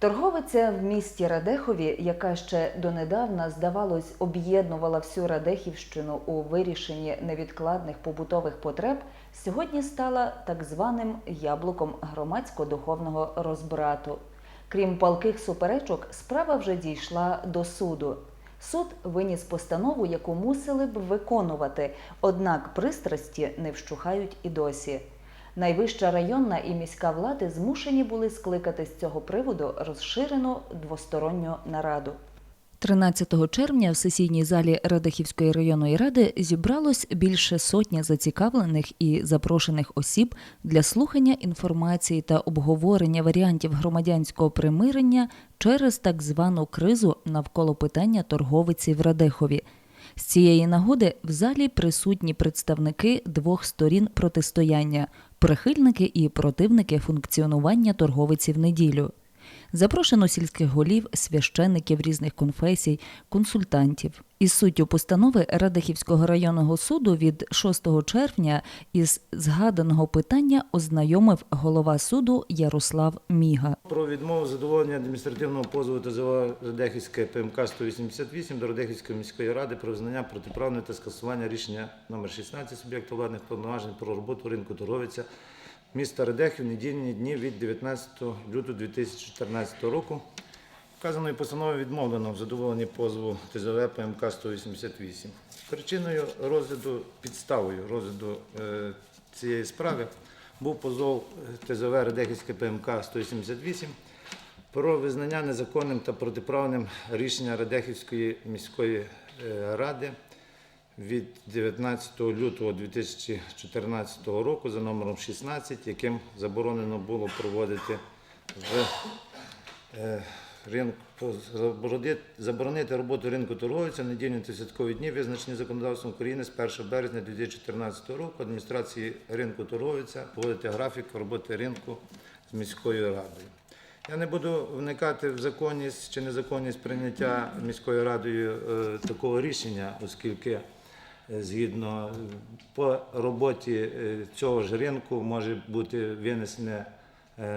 Торговиця в місті Радехові, яка ще донедавна, здавалось, об'єднувала всю Радехівщину у вирішенні невідкладних побутових потреб, сьогодні стала так званим яблуком громадсько-духовного розбрату. Крім палких суперечок, справа вже дійшла до суду. Суд виніс постанову, яку мусили б виконувати, однак пристрасті не вщухають і досі. Найвища районна і міська влади змушені були скликати з цього приводу розширену двосторонню нараду. 13 червня в сесійній залі Радехівської районної ради зібралось більше сотні зацікавлених і запрошених осіб для слухання інформації та обговорення варіантів громадянського примирення через так звану кризу навколо питання торговиці в Радехові. З цієї нагоди в залі присутні представники двох сторін протистояння прихильники і противники функціонування торговиці в неділю. Запрошено сільських голів, священників різних конфесій, консультантів. Із суттю постанови Радехівського районного суду від 6 червня із згаданого питання ознайомив голова суду Ярослав Міга. Про відмову задоволення адміністративного позову ТЗО Радехівське ПМК 188 до Радехівської міської ради про визнання протиправне та скасування рішення номер 16 суб'єкту владних повноважень про роботу ринку торговиця міста Радехів недільні дні від 19 лютого 2014 року. Вказаної постанови відмовлено в задоволенні позову ТЗВ ПМК 188. Причиною розгляду, підставою розгляду е, цієї справи був позов ТЗВ Радехівське ПМК 178 про визнання незаконним та протиправним рішення Радехівської міської е, ради від 19 лютого 2014 року за номером 16, яким заборонено було проводити в е, ринку заборони- заборонити роботу ринку торговця недільні та святкові дні, визначені законодавством України з 1 березня 2014 року адміністрації ринку торговця погодити графік роботи ринку з міською радою. Я не буду вникати в законність чи незаконність прийняття міською радою е, такого рішення, оскільки е, згідно е, по роботі цього ж ринку може бути винесене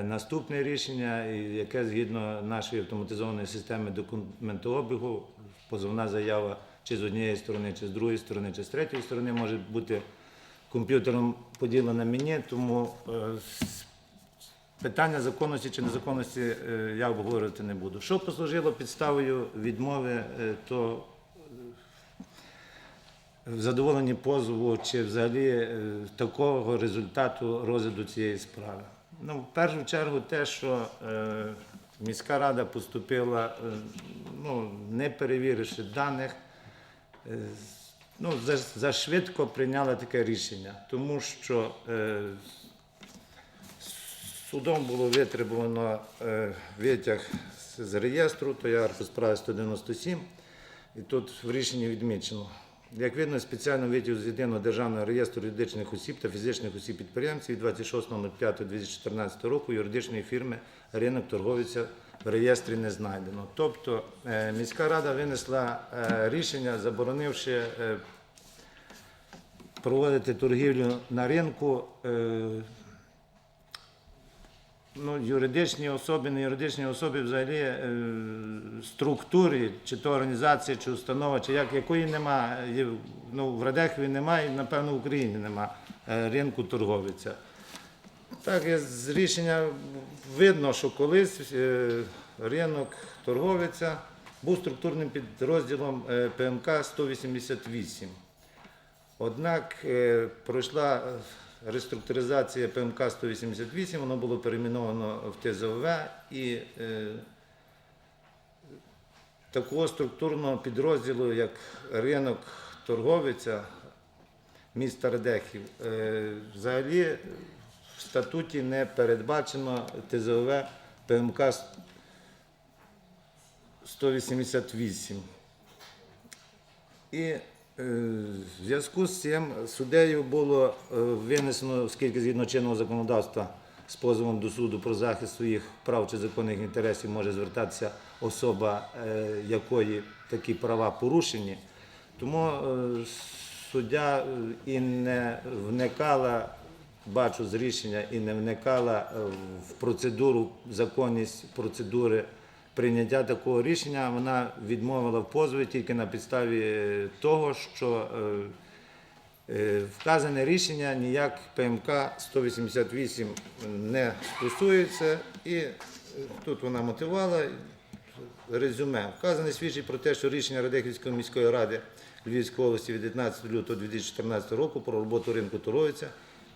наступне рішення, яке згідно нашої автоматизованої системи документообігу, позовна заява чи з однієї сторони, чи з другої сторони, чи з третьої сторони може бути комп'ютером поділена мені, тому е, питання законності чи незаконності е, я обговорювати не буду. Що послужило підставою відмови, е, то в задоволенні позову чи взагалі е, такого результату розгляду цієї справи. Ну, в першу чергу, те, що е, міська рада поступила, е, ну, не перевіривши даних, е, ну, за, за прийняла таке рішення, тому що е, судом було витребувано е, витяг з- реєстру, то аркуш справи 197, і тут в рішенні відмічено. Як видно, спеціально витяг з єдиного державного реєстру юридичних осіб та фізичних осіб підприємців від 26.05.2014 року юридичної фірми ринок торговиця в реєстрі не знайдено. Тобто е, міська рада винесла е, рішення, заборонивши е, проводити торгівлю на ринку. Ну, юридичні особи, не юридичні особи взагалі е, структури, чи то організація, чи установа, чи як, якої нема, є, ну, в Радехові немає, і, напевно, в Україні нема е, ринку торговиця. Так, з рішення видно, що колись е, ринок торговиця був структурним підрозділом е, ПМК 188. Однак е, пройшла реструктуризація ПМК 188, воно було перейменовано в ТЗОВ і е, такого структурного підрозділу, як ринок торговиця міста Радехів, е, взагалі в статуті не передбачено ТЗОВ ПМК 188. І в зв'язку з цим суддею було е, винесено, оскільки згідно чинного законодавства з позовом до суду про захист своїх прав чи законних інтересів може звертатися особа, е, якої такі права порушені. Тому е, суддя е, і не вникала бачу з рішення і не вникала е, в процедуру, законність процедури прийняття такого рішення, вона відмовила в позові тільки на підставі е, того, що е, Е, Вказане рішення ніяк ПМК 188 не стосується, і тут вона мотивувала резюме. Вказане свідчить про те, що рішення Радехівської міської ради Львівської області від 19 лютого 2014 року про роботу ринку торговця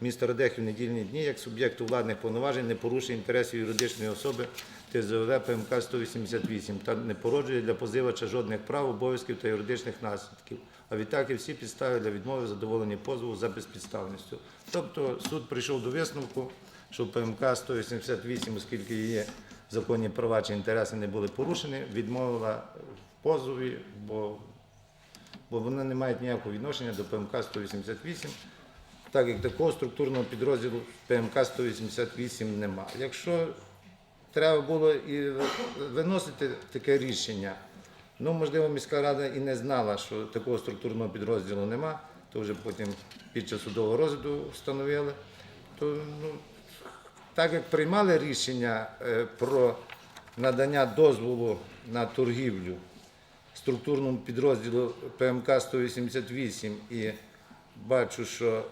міста Радехів недільні дні як суб'єкту владних повноважень не порушує інтересів юридичної особи ТЗОВ ПМК 188 та не породжує для позивача жодних прав, обов'язків та юридичних наслідків. А відтак і всі підстави для відмови задоволені позову за безпідставністю. Тобто суд прийшов до висновку, що ПМК 188, оскільки її законні права чи інтереси не були порушені, відмовила в позові, бо, бо вони не мають ніякого відношення до ПМК 188 так як такого структурного підрозділу ПМК 188 немає. Якщо треба було і виносити таке рішення, ну можливо, міська рада і не знала, що такого структурного підрозділу нема, то вже потім під час судового розгляду встановили. То, ну, так як приймали рішення е, про надання дозволу на торгівлю структурному підрозділу ПМК 188 і бачу, що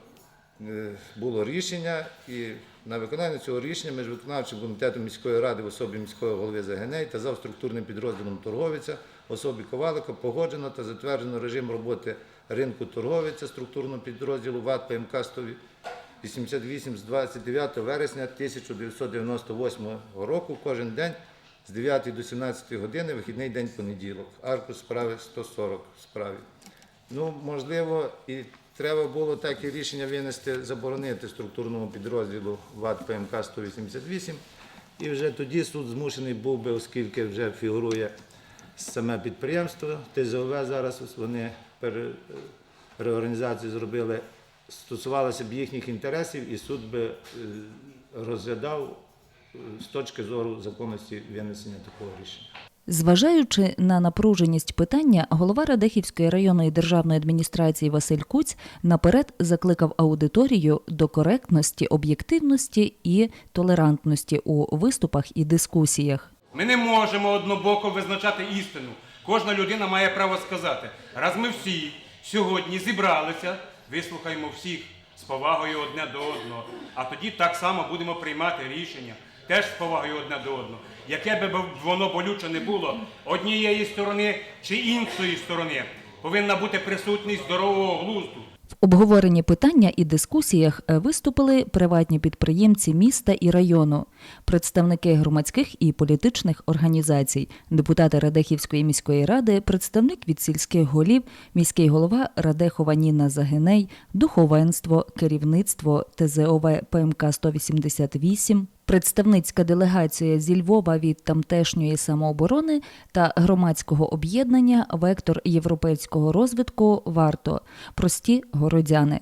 було рішення, і на виконання цього рішення між виконавчим комітетом міської ради в особі міського голови Загеней та за структурним підрозділом торговиця особі Ковалика погоджено та затверджено режим роботи ринку торговиця структурного підрозділу ВАТ ПМК 188 з 29 вересня 1998 року кожен день з 9 до 17 години, вихідний день понеділок. Аркус справи 140 справі. Ну, можливо, і треба було таке рішення винести, заборонити структурному підрозділу ВАД ПМК 188. І вже тоді суд змушений був би, оскільки вже фігурує саме підприємство, ТЗОВ зараз вони реорганізацію зробили, стосувалося б їхніх інтересів, і суд би е, розглядав е, з точки зору законності винесення такого рішення. Зважаючи на напруженість питання, голова Радехівської районної державної адміністрації Василь Куць наперед закликав аудиторію до коректності, об'єктивності і толерантності у виступах і дискусіях. Ми не можемо однобоко визначати істину. Кожна людина має право сказати. Раз ми всі сьогодні зібралися, вислухаємо всіх з повагою одне до одного, а тоді так само будемо приймати рішення, теж з повагою одне до одного. Яке би воно болюче не було, однієї сторони чи іншої сторони повинна бути присутність здорового глузду. В обговоренні питання і дискусіях е, виступили приватні підприємці міста і району, представники громадських і політичних організацій, депутати Радехівської міської ради, представник від сільських голів, міський голова Радехова Ніна Загиней, духовенство, керівництво ТЗОВ ПМК 188, представницька делегація зі Львова від тамтешньої самооборони та громадського об'єднання Вектор європейського розвитку варто прості городяни.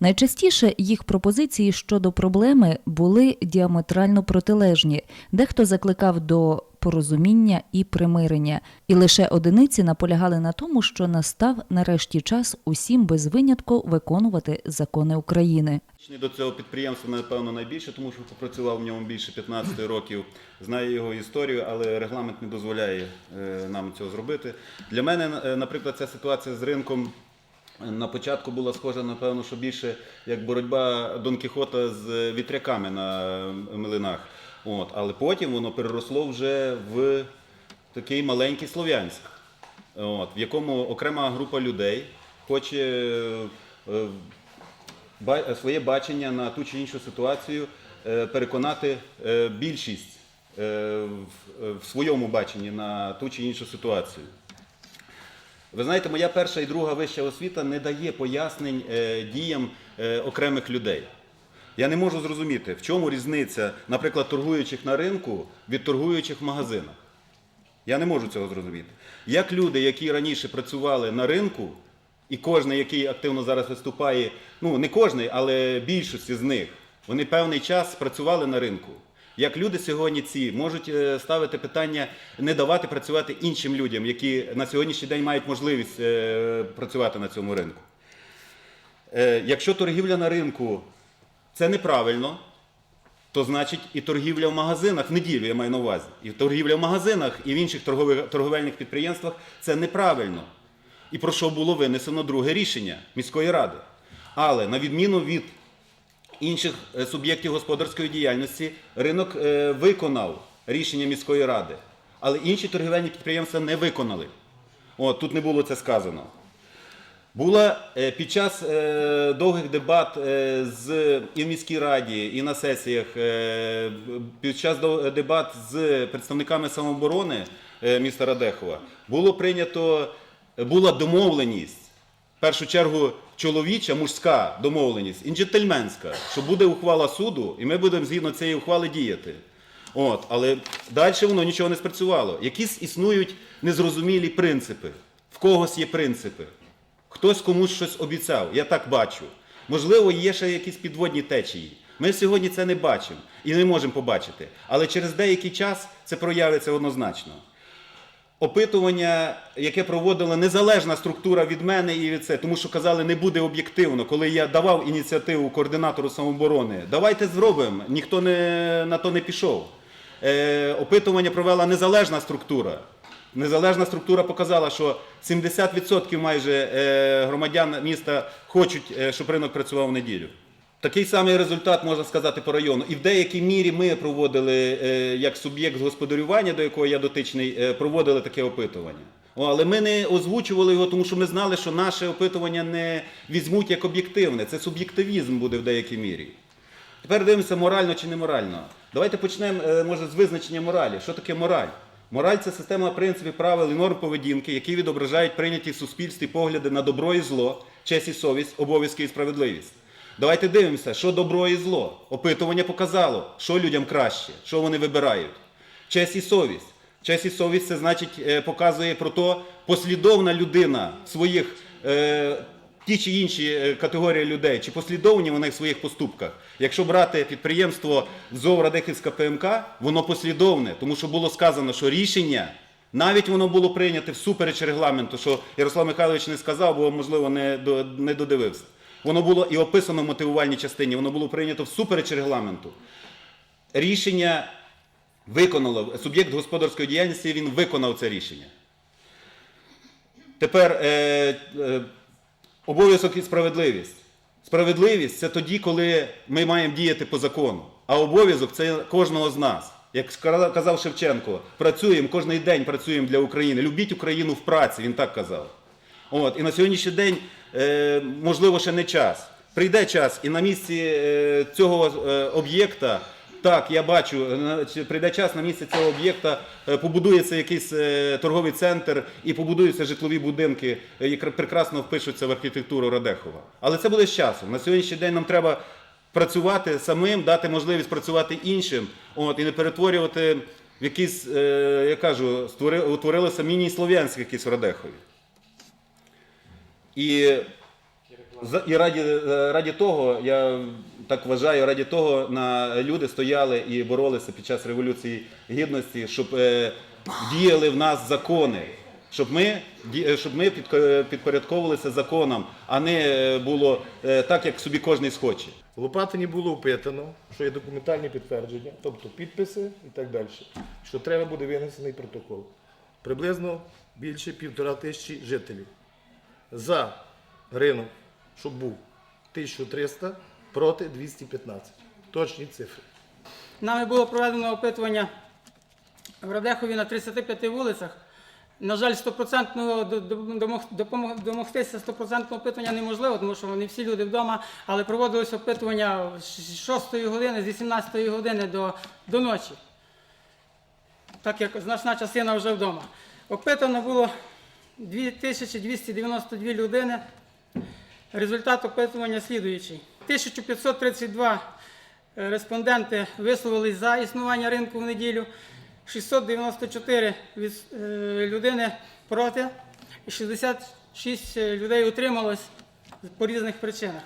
Найчастіше їх пропозиції щодо проблеми були діаметрально протилежні. Дехто закликав до порозуміння і примирення, і лише одиниці наполягали на тому, що настав нарешті час усім без винятку виконувати закони України. До цього підприємства, напевно, найбільше, тому що попрацював в ньому більше 15 років, знаю його історію, але регламент не дозволяє е, нам цього зробити. Для мене, е, наприклад, ця ситуація з ринком е, на початку була схожа, напевно, що більше як боротьба Дон Кіхота з вітряками на млинах. От, але потім воно переросло вже в такий маленький Слов'янськ, в якому окрема група людей хоче. е, своє бачення на ту чи іншу ситуацію е, переконати е, більшість в- своєму баченні на ту чи іншу ситуацію. Ви знаєте, моя перша і друга вища освіта не дає пояснень діям окремих людей. Я не можу зрозуміти, в чому різниця, наприклад, торгуючих на ринку від торгуючих в магазинах. Я не можу цього зрозуміти. Як люди, які раніше працювали на ринку, і кожен, який активно зараз виступає, ну не кожен, але більшості з них, вони певний час працювали на ринку. Як люди сьогодні ці можуть е, ставити питання не давати працювати іншим людям, які на сьогоднішній день мають можливість е, працювати на цьому ринку. Е, Якщо торгівля на ринку це неправильно, то значить і торгівля в магазинах в неділю, я маю на увазі, і торгівля в магазинах і в інших торгових, торговельних підприємствах це неправильно. І про що було винесено друге рішення міської ради. Але на відміну від інших е, суб'єктів господарської діяльності, ринок е, виконав рішення міської ради, але інші торгівельні підприємства не виконали. От, тут не було це сказано. Була е, під час е, довгих дебат е, з, і в міській раді, і на сесіях, під час дебат з представниками самооборони міста Радехова, було прийнято, була домовленість, в першу чергу чоловіча, мужська домовленість, і джентльменська, що буде ухвала суду, і ми будемо згідно цієї ухвали діяти. От, але далі воно нічого не спрацювало. Якісь існують незрозумілі принципи. В когось є принципи. Хтось комусь щось обіцяв, я так бачу. Можливо, є ще якісь підводні течії. Ми сьогодні це не бачимо і не можемо побачити. Але через деякий час це проявиться однозначно. Опитування, яке проводила незалежна структура від мене і від це, тому що казали, не буде об'єктивно, коли я давав ініціативу координатору самооборони. Давайте зробимо. Ніхто не, на то не пішов. Е, опитування провела незалежна структура. Незалежна структура показала, що 70% майже е, громадян міста хочуть, е, щоб ринок працював в неділю. Такий самий результат можна сказати по району. І в деякій мірі ми проводили е, як суб'єкт господарювання, до якого я дотичний, проводили таке опитування. Але ми не озвучували його, тому що ми знали, що наше опитування не візьмуть як об'єктивне. Це суб'єктивізм буде в деякій мірі. Тепер дивимося, морально чи не морально. Давайте почнемо, може, з визначення моралі. Що таке мораль? Мораль це система принципів, правил і норм поведінки, які відображають прийняті в суспільстві погляди на добро і зло, честь і совість, обов'язки і справедливість. Давайте дивимося, що добро і зло. Опитування показало, що людям краще, що вони вибирають. Честь і совість. Честь і совість це значить е, показує про то, послідовна людина в своїх е, ті чи інші е, категорії людей, чи послідовні вони в своїх поступках. Якщо брати підприємство ЗОВ Радехівська ПМК, воно послідовне, тому що було сказано, що рішення. Навіть воно було прийнято всупереч регламенту, що Ярослав Михайлович не сказав, бо можливо не, не додивився. Воно було і описано в мотивувальній частині, воно було прийнято всупереч регламенту. Рішення виконало, суб'єкт господарської діяльності він виконав це рішення. Тепер е, е, обов'язок і справедливість. Справедливість це тоді, коли ми маємо діяти по закону. А обов'язок це кожного з нас. Як казав Шевченко, працюємо кожен день працюємо для України. Любіть Україну в праці, він так казав. От, і на сьогоднішній день, е, можливо, ще не час. Прийде час, і на місці е, цього е, об'єкта, так, я бачу, е, прийде час на місці цього об'єкта, е, побудується якийсь е, торговий центр і побудуються житлові будинки, е, які прекрасно впишуться в архітектуру Радехова. Але це буде з часом. На сьогоднішній день нам треба працювати самим, дати можливість працювати іншим, от, і не перетворювати в якісь, е, я кажу, створи, утворилося міні-слов'янське якісь в Радехові. І, і раді, е, раді того, я так вважаю, раді того на люди стояли і боролися під час Революції Гідності, щоб е, діяли в нас закони, щоб ми, е, щоб ми підпорядковувалися законам, а не е, було е, так, як собі кожен схоче. Лопатині було опитано, що є документальні підтвердження, тобто підписи і так далі, що треба буде винесений протокол. Приблизно більше півтора тисячі жителів. За ринок, щоб був 1300 проти 215. Точні цифри. Нами було проведено опитування в Радехові на 35 вулицях. На жаль, стопроцентного до- до- домог- допомог- домогтися стопроцентного опитування неможливо, тому що не всі люди вдома, але проводилось опитування з 6 години, з 18 години до, до ночі. Так як значна частина вже вдома. Опитано було 2292 людини. Результат опитування слідуючий. 1532 е, респонденти висловились за існування ринку в неділю, 694 е, людини проти, і 66 людей утрималось по різних причинах.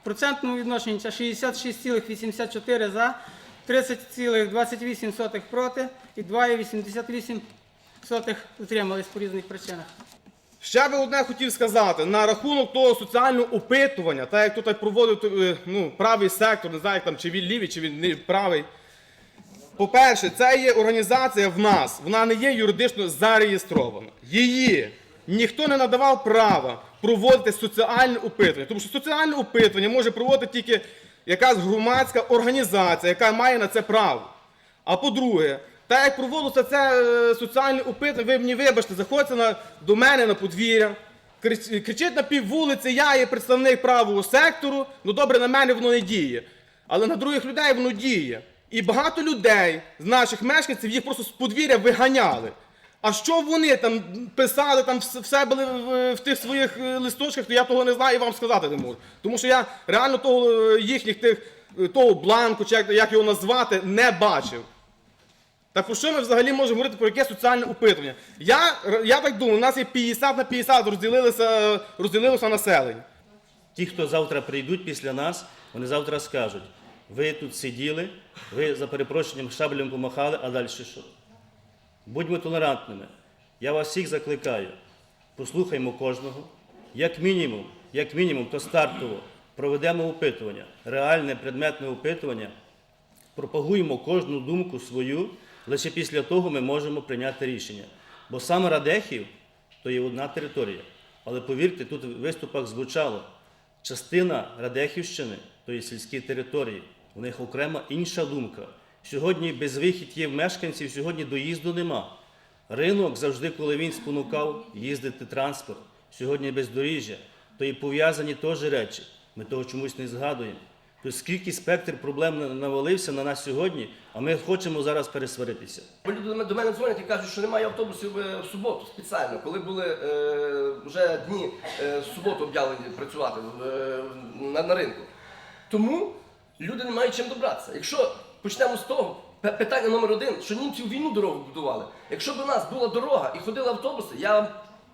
В процентному відношенні це 66,84 за, 30,28 проти і 2,88 утримались по різних причинах. Ще би одне хотів сказати на рахунок того соціального опитування, так як тут проводив е, ну, правий сектор, не знаю, як там, чи він лівий, чи він правий. По-перше, це є організація в нас, вона не є юридично зареєстрована. Її ніхто не надавав права проводити соціальне опитування, тому що соціальне опитування може проводити тільки якась громадська організація, яка має на це право. А по-друге, так як проводилося це е, соціальне опитування, ви мені вибачте, заходьте на, до мене на подвір'я, крич- кричить на пів вулиці, я є представник правого сектору, ну добре, на мене воно не діє. Але на других людей воно діє. І багато людей з наших мешканців їх просто з подвір'я виганяли. А що вони там писали, там вс- все були в, в тих своїх е, листочках, то я того не знаю і вам сказати не можу. Тому що я реально того е, їхніх тих, того бланку, чи як, як його назвати, не бачив. Так що ми взагалі можемо говорити про яке соціальне опитування? Я, я так думаю, у нас є 50 на 50 розділилося, розділилося населення. Ті, хто завтра прийдуть після нас, вони завтра скажуть: ви тут сиділи, ви за перепрошенням шаблем помахали, а далі що? Будьмо толерантними. Я вас всіх закликаю. Послухаймо кожного. Як мінімум, як мінімум, то стартово проведемо опитування, реальне предметне опитування, пропагуємо кожну думку свою, лише після того ми можемо прийняти рішення. Бо саме Радехів то є одна територія. Але повірте, тут в виступах звучало, частина Радехівщини то є сільські території. У них окрема інша думка. Сьогодні безвихідь є в мешканців, сьогодні доїзду нема. Ринок завжди, коли він спонукав їздити транспорт, сьогодні бездоріжжя, то і пов'язані теж речі. Ми того чомусь не згадуємо. Скільки спектр проблем навалився на нас сьогодні, а ми хочемо зараз пересваритися. Люди до мене- дзвонять і кажуть, що немає автобусів е, в суботу спеціально, коли були е, вже дні е, в суботу об'явлені працювати е, на, на ринку. Тому люди не мають чим добратися. Якщо почнемо з того, питання номер один, що німці у війну дорогу будували. Якщо б у нас була дорога і ходили автобуси, я вам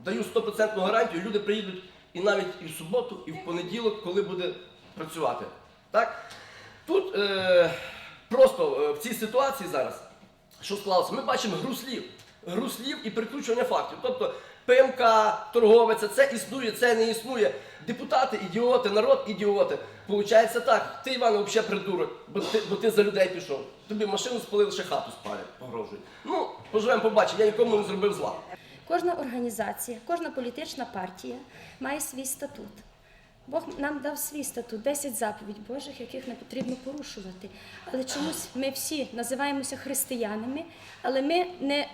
даю 100% гарантію, люди приїдуть і навіть і в суботу, і в понеділок, коли буде працювати. Так? Тут е, просто е, в цій ситуації зараз що склалося? Ми бачимо гру слів. І перекручування фактів. Тобто ПМК, торговиця, це існує, це не існує. Депутати ідіоти, народ ідіоти. Получається так, ти, Іван, взагалі придурок, бо ти, бо ти за людей пішов. Тобі машину спалили, ще хату спалять, погрожують. Ну, поживемо, побачимо, я нікому не зробив зла. Кожна організація, кожна політична партія має свій статут. Бог нам дав свій статут, 10 заповідь Божих, яких не потрібно порушувати. Але чомусь ми всі називаємося християнами, але ми не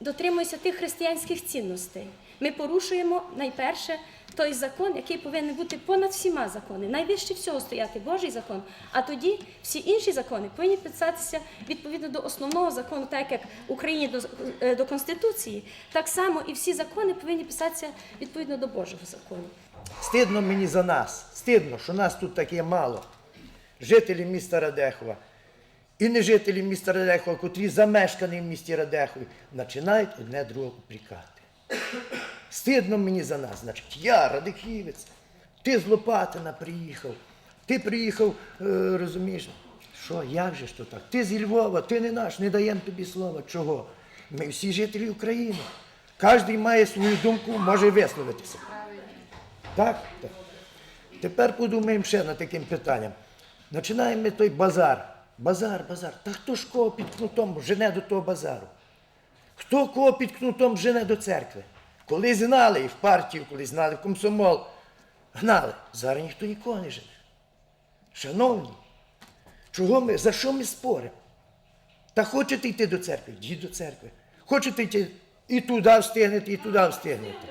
дотримуємося тих християнських цінностей. Ми порушуємо найперше той закон, який повинен бути понад всіма законами. Найвище всього стояти Божий закон, а тоді всі інші закони повинні писатися відповідно до основного закону, так як в Україні до, е, до Конституції, так само і всі закони повинні писатися відповідно до Божого закону. Стидно мені за нас. Стидно, що нас тут таке мало. Жителі міста Радехова і не жителі міста Радехова, котрі замешкані в місті Радехові, починають одне другого упрікати. Стидно мені за нас. Значить, я, Радихівець, ти з Лопатина приїхав, ти приїхав, е, розумієш, що, як же ж то так? Ти зі Львова, ти не наш, не даємо тобі слова. Чого? Ми всі жителі України. Кожен має свою думку, може висловитися. Так? так. Тепер подумаємо ще над таким питанням. Починаємо ми той базар. Базар, базар. Та хто ж кого під кнутом жене до того базару? Хто кого під кнутом жене до церкви? Коли знали і в партію, коли знали в комсомол, гнали. Зараз ніхто нікого не жене. Шановні, чого ми, за що ми споримо? Та хочете йти до церкви? Йдіть до церкви. Хочете йти і туди встигнете, і туди встигнете.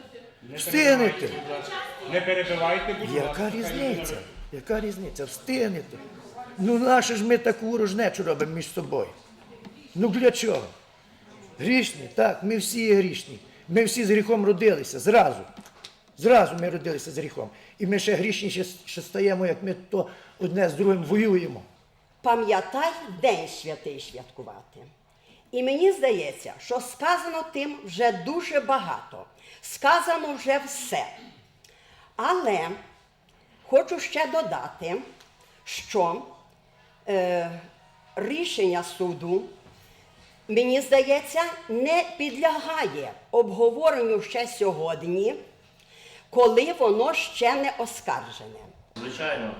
Встигнете. Не перебивайте, будь ласка. Яка різниця? Яка різниця? Встигнете. Ну нащо ж ми таку ворожнечу робимо між собою? Ну для чого? Грішні, так, ми всі є грішні. Ми всі з гріхом родилися зразу. Зразу ми родилися з гріхом. І ми ще грішніші ще стаємо, як ми то одне з другим воюємо. пам'ятай День святий святкувати. І мені здається, що сказано тим вже дуже багато. Сказано вже все. Але хочу ще додати, що е, рішення суду, мені здається, не підлягає обговоренню ще сьогодні, коли воно ще не оскаржене. Звичайно,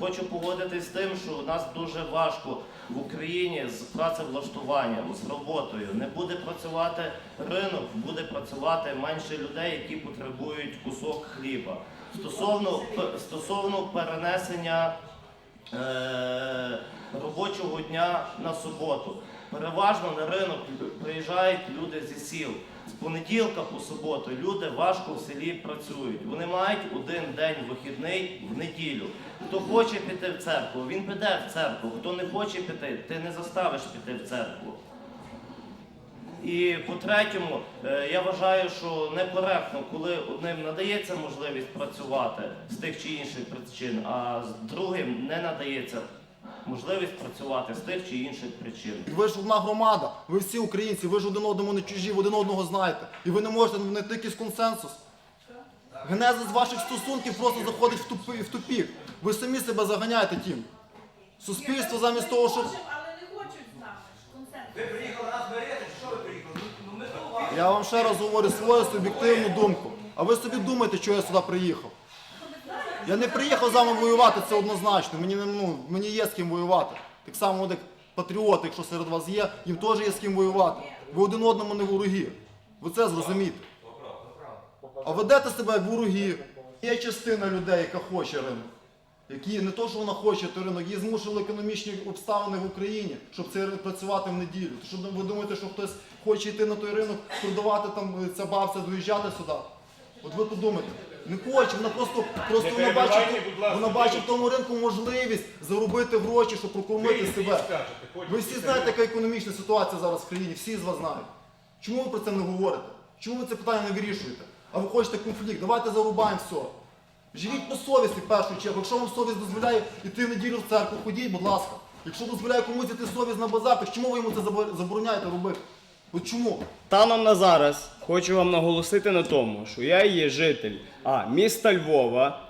хочу погодитись з тим, що у нас дуже важко в Україні з працевлаштуванням, з роботою. Не буде працювати ринок, буде працювати менше людей, які потребують кусок хліба. Стосовно, стосовно перенесення е, робочого дня на суботу. Переважно на ринок приїжджають люди зі сіл. З понеділка по суботу люди важко в селі працюють. Вони мають один день вихідний в неділю. Хто хоче піти в церкву, він піде в церкву. Хто не хоче піти, ти не заставиш піти в церкву. І по-третьому, е, я вважаю, що некоректно, коли одним надається можливість працювати з тих чи інших причин, а з другим не надається можливість працювати з тих чи інших причин. Ви ж одна громада, ви всі українці, ви ж один одному не чужі, один одного знаєте. І ви не можете знайти якийсь консенсус. Генезис ваших стосунків просто заходить в, тупік. Ви самі себе заганяєте тим. Суспільство замість того, щоб. Я вам ще раз говорю свою суб'єктивну думку. А ви собі думаєте, що я сюди приїхав. Я не приїхав з вами воювати, це однозначно. Мені, ну, мені є з ким воювати. Так само, як патріоти, якщо серед вас є, їм теж є з ким воювати. Ви один одному не вороги. Ви це зрозумієте. А ведете себе як вороги. Є частина людей, яка хоче ринок. Які не то, що вона хоче той ринок, її змусили економічні обставини в Україні, щоб це працювати в неділю. Що ви думаєте, що хтось хоче йти на той ринок, продавати там е, ця бабця, доїжджати сюди? От ви подумайте. Не хоче, вона просто, просто Не вона бачить, будь ласка, вона бачить в тому ринку можливість заробити гроші, щоб прокормити себе. Ви всі знаєте, яка економічна ситуація зараз в країні, всі з вас знають. Чому ви про це не говорите? Чому ви це питання не вирішуєте? А ви хочете конфлікт, давайте зарубаємо все. Живіть по совісті в першу чергу. Якщо вам совість дозволяє йти в неділю в церкву, ходіть, будь ласка. Якщо дозволяє комусь йти совість на базар, то чому ви йому це забор- забороняєте робити? От чому? Станом на зараз хочу вам наголосити на тому, що я є житель а, міста Львова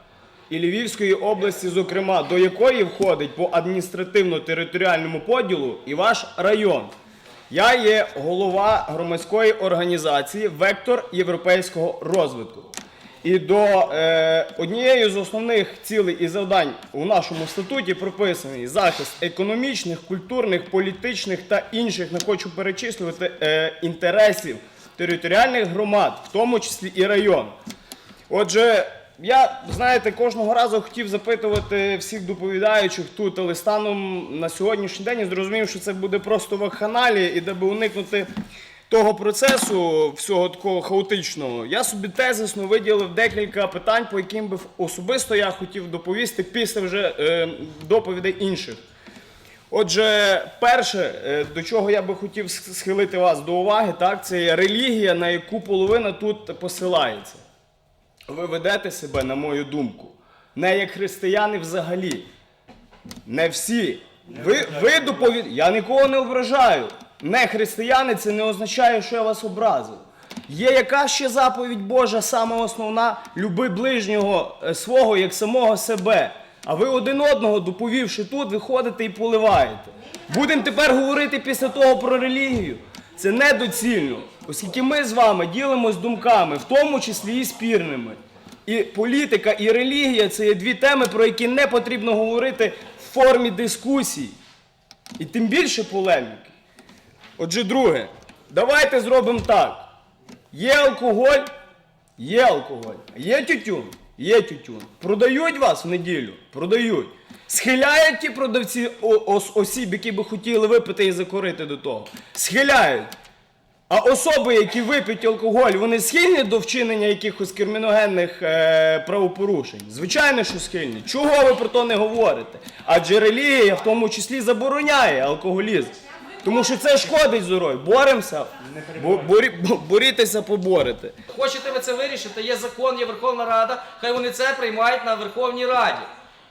і Львівської області, зокрема, до якої входить по адміністративно-територіальному поділу і ваш район. Я є голова громадської організації Вектор європейського розвитку. І до е, однієї з основних цілей і завдань у нашому статуті прописаний захист економічних, культурних, політичних та інших, не хочу перечислювати, е, інтересів територіальних громад, в тому числі і район. Отже, я, знаєте, кожного разу хотів запитувати всіх доповідаючих тут, але станом на сьогоднішній день я зрозумів, що це буде просто вакханалія, і даби уникнути того процесу, всього такого хаотичного, я собі тезисно виділив декілька питань, по яким би особисто я хотів доповісти після вже е, доповідей інших. Отже, перше, е, до чого я би хотів схилити вас до уваги, так, це релігія, на яку половина тут посилається. Ви ведете себе, на мою думку, не як християни взагалі. Не всі. Ви, ви доповід... Я нікого не ображаю. Не християни це не означає, що я вас образив. Є яка ще заповідь Божа, саме основна, люби ближнього е, свого як самого себе. А ви один одного, доповівши тут, виходите і поливаєте. Будемо тепер говорити після того про релігію. Це недоцільно, оскільки ми з вами ділимось думками, в тому числі і спірними. І політика, і релігія це є дві теми, про які не потрібно говорити в формі дискусій. І тим більше полеміки. Отже, друге, давайте зробимо так. Є алкоголь, є алкоголь. Є тютюн, є тютюн. Продають вас в неділю, продають. Схиляють ті продавці осіб, які би хотіли випити і закурити до того. Схиляють. А особи, які вип'ють алкоголь, вони схильні до вчинення якихось криміногенних е, правопорушень? Звичайно, що схильні. Чого ви про то не говорите? Адже релігія в тому числі забороняє алкоголізм. Тому що це шкодить здоров'ю. Боремося, бо- борі- бо- борітеся, поборете. Хочете ви це вирішити, є закон, є Верховна Рада, хай вони це приймають на Верховній Раді.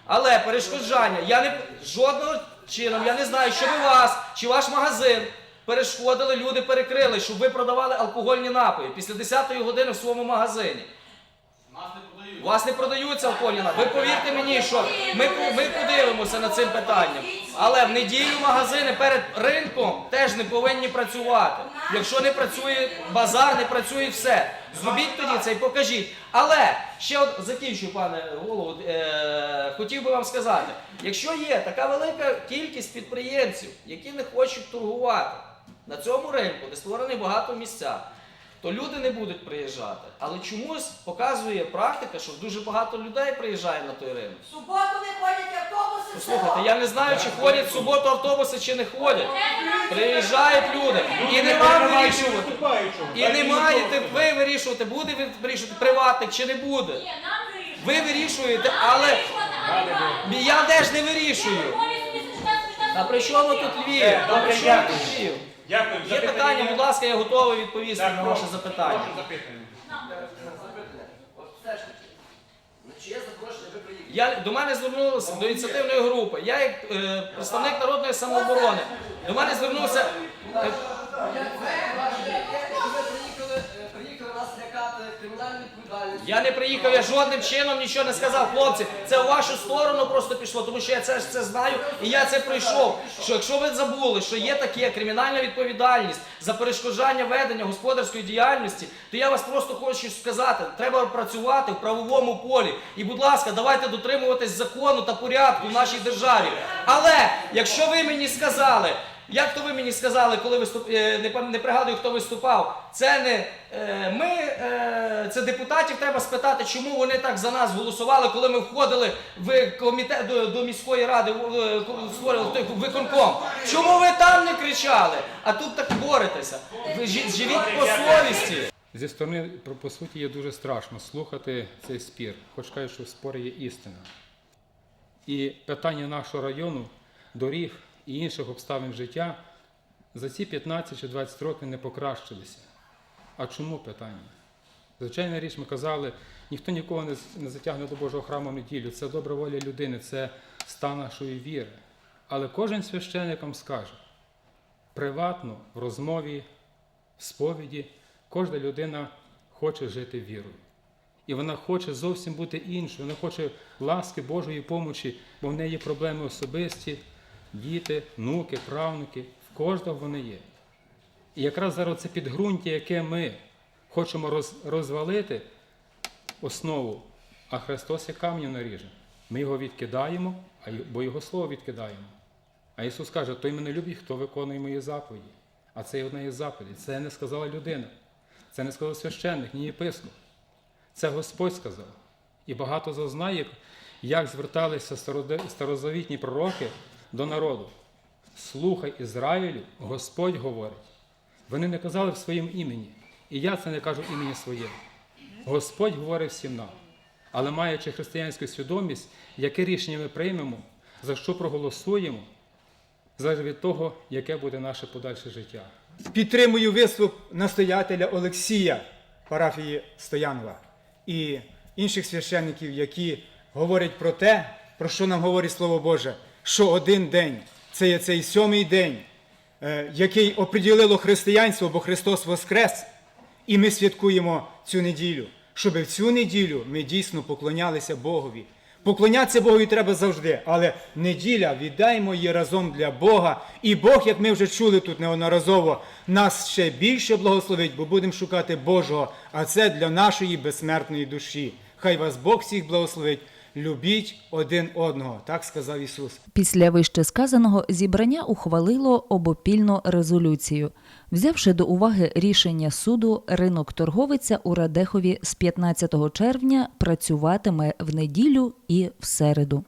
Але перешкоджання, я не жодного чином, я не знаю, що ви вас чи ваш магазин перешкодили, люди перекрили, щоб ви продавали алкогольні напої після 10-ї години в своєму магазині. Вас не продаються алкогольні напої. Ви повірте мені, що ми, ми подивимося над цим питанням. Але в неділю магазини перед ринком теж не повинні працювати. Якщо не працює базар, не працює все. Зробіть тоді це і покажіть. Але ще от закінчую, пане голову, е, хотів би вам сказати, якщо є така велика кількість підприємців, які не хочуть торгувати на цьому ринку, де створені багато місця, то люди не будуть приїжджати. Але чомусь показує практика, що дуже багато людей приїжджає на той ринок. В суботу не ходять автобуси. Послухайте, я не знаю, чи ходять в суботу автобуси, чи не ходять. Приїжджають люди. І нема вирішувати. І не маєте ви вирішувати, буде ви вирішувати приватник чи не буде. Ви вирішуєте, але я теж не вирішую. А при чому тут Львів? А при чому тут Львів? Дякую. Є питання, будь ласка, я готовий відповісти Так, на ваше прошу, запитання. прошу запитання. Запитання. От все ж таки. Ну, чи є запрошення, ви приїхали? Я до мене звернулися до ініціативної групи. Я як е, представник народної самооборони. До мене звернувся. е, Ви приїхали, Я не приїхав, я жодним чином нічого не сказав. Хлопці, це в вашу сторону просто пішло, тому що я це ж це знаю і я це пройшов. Що якщо ви забули, що є таке кримінальна відповідальність за перешкоджання ведення господарської діяльності, то я вас просто хочу сказати, треба працювати в правовому полі. І, будь ласка, давайте дотримуватись закону та порядку в нашій державі. Але якщо ви мені сказали. Як то ви мені сказали, коли виступ... е, не, не пригадую, хто виступав, це не е, ми, е, це депутатів треба спитати, чому вони так за нас голосували, коли ми входили в комітет до, до міської ради, створювали виконком. Чому ви там не кричали? А тут так боретеся. Ви живіть по совісті. Зі сторони, по суті, є дуже страшно слухати цей спір, хоч кажуть, що в спорі є істина. І питання нашого району, доріг і інших обставин життя за ці 15 чи 20 років не покращилися. А чому питання? Звичайна річ, ми казали, ніхто нікого не, затягне до Божого храму в неділю. Це добра воля людини, це стан нашої віри. Але кожен священник скаже приватно, в розмові, в сповіді, кожна людина хоче жити вірою. І вона хоче зовсім бути іншою, вона хоче ласки Божої помочі, бо в неї є проблеми особисті, діти, внуки, правнуки, в кожного вони є. І якраз зараз це підґрунтя, яке ми хочемо роз, розвалити, основу, а Христос як камінь наріже. Ми його відкидаємо, бо Його Слово відкидаємо. А Ісус каже, той мене любить, хто виконує мої заповіді. А це є одна із заповідей. Це не сказала людина. Це не сказав священник, ні єпископ. Це Господь сказав. І багато зазнає, як зверталися старозавітні пророки до народу. Слухай Ізраїлю, Господь говорить. Вони не казали в своїм імені. І я це не кажу імені своє. Господь говорить всім нам. Але маючи християнську свідомість, яке рішення ми приймемо, за що проголосуємо, залежить від того, яке буде наше подальше життя. Підтримую виступ настоятеля Олексія парафії Стоянова і інших священників, які говорять про те, про що нам говорить Слово Боже, що один день це є цей сьомий день, е, який оприділило християнство, бо Христос Воскрес, і ми святкуємо цю неділю, щоб в цю неділю ми дійсно поклонялися Богові. Поклонятися Богові треба завжди, але неділя віддаємо її разом для Бога. І Бог, як ми вже чули тут неодноразово, нас ще більше благословить, бо будемо шукати Божого, а це для нашої безсмертної душі. Хай вас Бог всіх благословить. Любіть один одного, так сказав Ісус. Після вище сказаного зібрання ухвалило обопільну резолюцію. Взявши до уваги рішення суду, ринок торговиця у Радехові з 15 червня працюватиме в неділю і в середу.